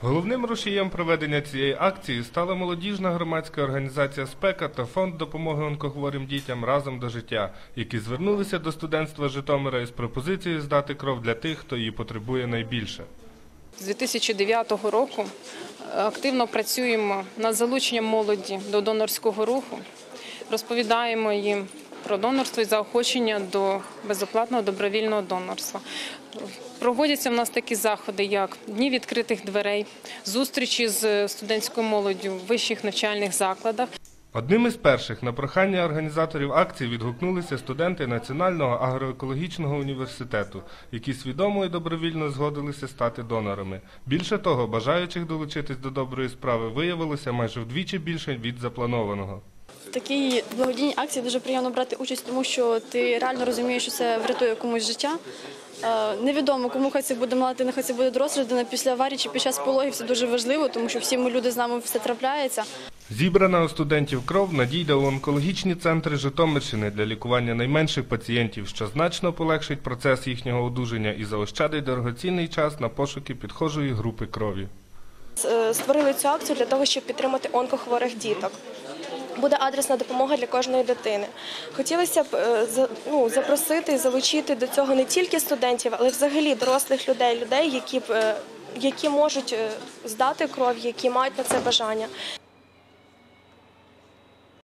Головним рушієм проведення цієї акції стала молодіжна громадська організація «Спека» та фонд допомоги онкохворим дітям разом до життя, які звернулися до студентства Житомира із пропозицією здати кров для тих, хто її потребує найбільше. З 2009 року е, активно працюємо над залученням молоді до донорського руху, розповідаємо їм про донорство і заохочення до безоплатного добровільного донорства. Проводяться в нас такі заходи, як дні відкритих дверей, зустрічі з студентською молоддю в вищих навчальних закладах. Одним із перших на прохання організаторів акції відгукнулися студенти Національного агроекологічного університету, які свідомо і добровільно згодилися стати донорами. Більше того, бажаючих долучитись до доброї справи виявилося майже вдвічі більше від запланованого. В такій благодійній акції дуже приємно брати участь, тому що ти реально розумієш, що це врятує комусь життя. Е, Невідомо, кому хай це буде мати, нехай це буде доросла людина після аварії чи під час пологів. Це дуже важливо, тому що всі ми люди з нами все трапляється. Зібрана у студентів кров надійде у онкологічні центри Житомирщини для лікування найменших пацієнтів, що значно полегшить процес їхнього одужання і заощадить дорогоцінний час на пошуки підхожої групи крові. Е, створили цю акцію для того, щоб підтримати онкохворих діток. Буде адресна допомога для кожної дитини. Хотілося б е, ну, запросити і залучити до цього не тільки студентів, але взагалі дорослих людей, людей, які б. е, Які можуть е, здати кров, які мають на це бажання.